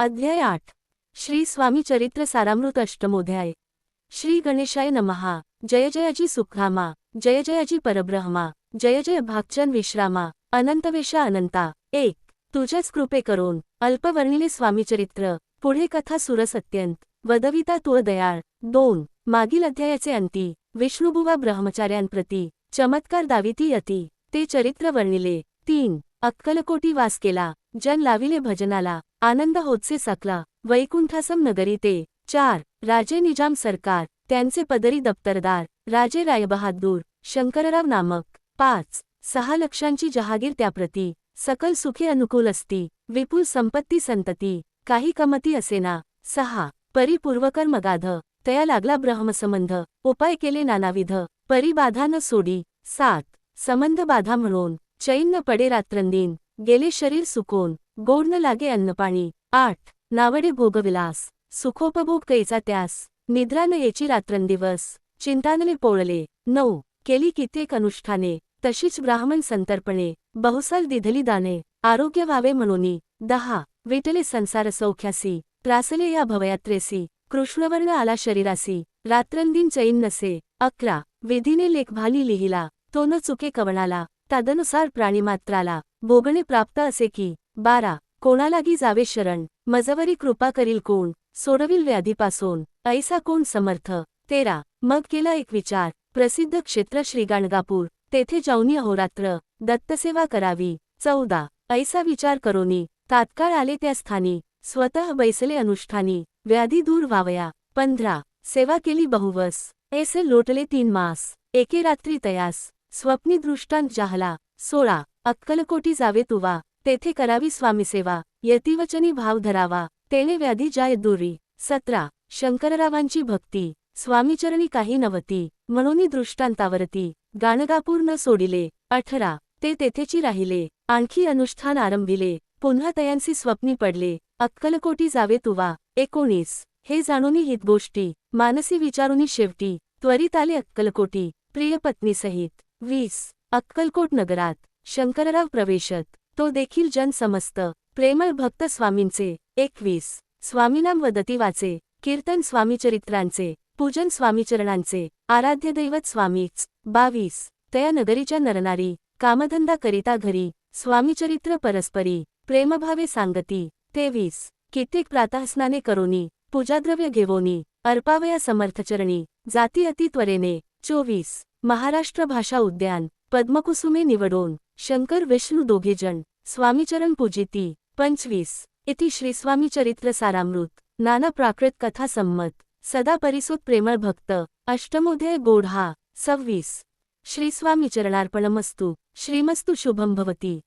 अध्याय आठ. श्री स्वामी चरित्र सारामृत अष्टमोध्याय. श्री गणेशाय नमहा. जय जयाजी सुखामा जय जयाजी परब्रह्मा. जय जय भागचन विश्रामा. अनंतवेशा अनंता. एक. तुझ्याच कृपे करून. अल्पवर्णिले स्वामीचरित्र पुढे कथा सुरस अत्यंत वदविता तुळ दयाळ. दोन. मागील अध्यायाचे अंती. विष्णुबुवा ब्रह्मचार्यांप्रती चमत्कार दाविती यती. ते चरित्र वर्णिले. तीन. अक्कलकोटी वास केला जन लाविले भजनाला आनंद होतसे सकला वैकुंठासम नगरी ते चार राजे निजाम सरकार त्यांचे पदरी दप्तरदार राजे रायबहादूर शंकरराव नामक पाच सहा लक्षांची जहागीर त्याप्रती सकल सुखे अनुकूल असती विपुल संपत्ती संतती काही कमती असेना सहा परिपूर्वकर मगाध तया लागला ब्रह्मसंबंध उपाय केले नानाविध परिबाधा न सोडी सात संबंध बाधा म्हणून चैन पडे रात्रंदीन गेले शरीर सुकोन गोड न लागे अन्नपाणी आठ नावडे भोगविलास सुखोपभोग कैचा त्यास निद्रा न येची रात्रंदिवस चिंतानले पोळले. नऊ केली कित्येक अनुष्ठाने तशीच ब्राह्मण संतर्पणे बहुसल दिधली दाने आरोग्य व्हावे म्हणूनी. दहा विटले संसार सौख्यासी त्रासले या भवयात्रेसी कृष्णवर्ण आला शरीरासी रात्रंदिन चैन नसे. अकरा विधीने लेखभाली लिहिला तो न चुके कवणाला तदनुसार प्राणीमात्राला भोगणे प्राप्त असे की बारा कोणालागी जावे शरण मजवरी कृपा करील कोण सोडविल व्याधीपासून ऐसा कोण समर्थ तेरा मग केला एक विचार प्रसिद्ध क्षेत्र श्रीगाणगापूर तेथे जाऊनी अहोरात्र दत्तसेवा करावी चौदा ऐसा विचार करोनी तात्काळ आले त्या स्थानी स्वतः बैसले अनुष्ठानी व्याधी दूर व्हावया पंधरा सेवा केली बहुवस ऐसे लोटले तीन मास एके रात्री तयास स्वप्नी दृष्टांत जाहला सोळा अक्कलकोटी जावे तुवा तेथे करावी स्वामीसेवा यतिवचनी भाव धरावा तेने व्याधी जाय दुरी सतरा शंकररावांची भक्ती स्वामीचरणी काही नवती म्हणून दृष्टांतावरती गाणगापूर न सोडिले अठरा ते तेथेची राहिले आणखी अनुष्ठान आरंभिले पुन्हा तयांसी स्वप्नी पडले अक्कलकोटी जावे तुवा एकोणीस हे जाणूनी हित गोष्टी मानसी विचारुनी शेवटी त्वरित आले अक्कलकोटी प्रियपत्नीसहित वीस अक्कलकोट नगरात शंकरराव प्रवेशत. तो देखील जन समस्त प्रेमळ भक्त स्वामींचे. एकवीस स्वामीनाम वदती वाचे कीर्तन स्वामीचरित्रांचे. पूजन स्वामीचरणांचे. आराध्य दैवत स्वामीच. बावीस तया नगरीच्या नरनारी. कामधंदा करिता घरी. स्वामीचरित्र परस्परी. प्रेमभावे सांगती. तेवीस कित्येक प्रातःस्नाने करोनी. पूजाद्रव्य घेवोनी. अर्पावया समर्थचरणी. जाती अति त्वरेने. चोवीस महाराष्ट्र भाषा उद्यान पद्मकुसुमे निवडोन शंकर विष्णू दोघेजण स्वामीचरण पूजिती पंचवीस इति श्रीस्वामी चरित्र सारामृत नाना प्राकृत कथा संमत सदा परिसुत प्रेमळ भक्त अष्टमोदय गोढा सव्वीस. श्रीस्वामीचरणार्पणमस्तु श्रीमस्तु शुभं भवती.